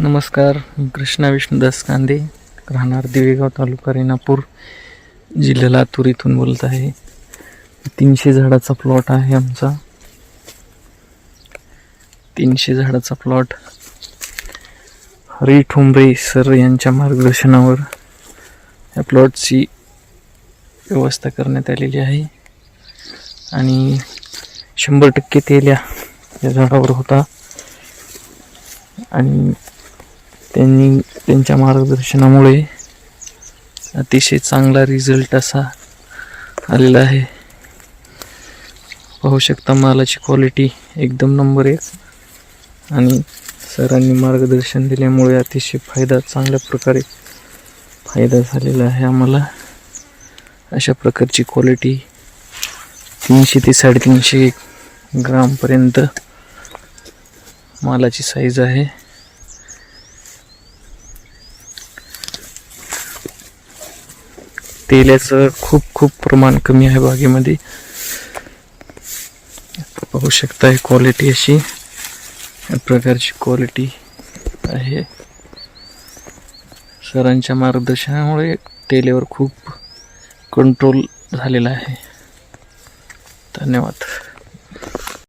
नमस्कार मी कृष्णा विष्णुदास कांदे राहणार दिवेगाव तालुका रेणापूर जिल्हा लातूर इथून बोलत आहे. तीनशे झाडाचा प्लॉट आहे आमचा. तीनशे झाडाचा प्लॉट हरी ठोंबरे सर यांच्या मार्गदर्शनावर या प्लॉटची व्यवस्था करण्यात आलेली आहे. आणि शंभर टक्के तेल्या या झाडावर होता. आणि त्यांनी त्यांच्या मार्गदर्शनामुळे अतिशय चांगला रिझल्ट असा आलेला आहे. पाहू शकता मालाची क्वालिटी एकदम नंबर एक. आणि सरांनी मार्गदर्शन दिल्यामुळे अतिशय फायदा चांगल्या प्रकारे फायदा झालेला आहे आम्हाला. अशा प्रकारची क्वालिटी तीनशे ते साडेतीनशे ग्रामपर्यंत मालाची साईज आहे. तेलाचं खूप खूप प्रमाण कमी आहे बागेमध्ये. पाहू शकता क्वालिटी अशी. या प्रकारची क्वालिटी आहे. सरांच्या मार्गदर्शनामुळे तेलेवर खूप कंट्रोल झालेला आहे. धन्यवाद.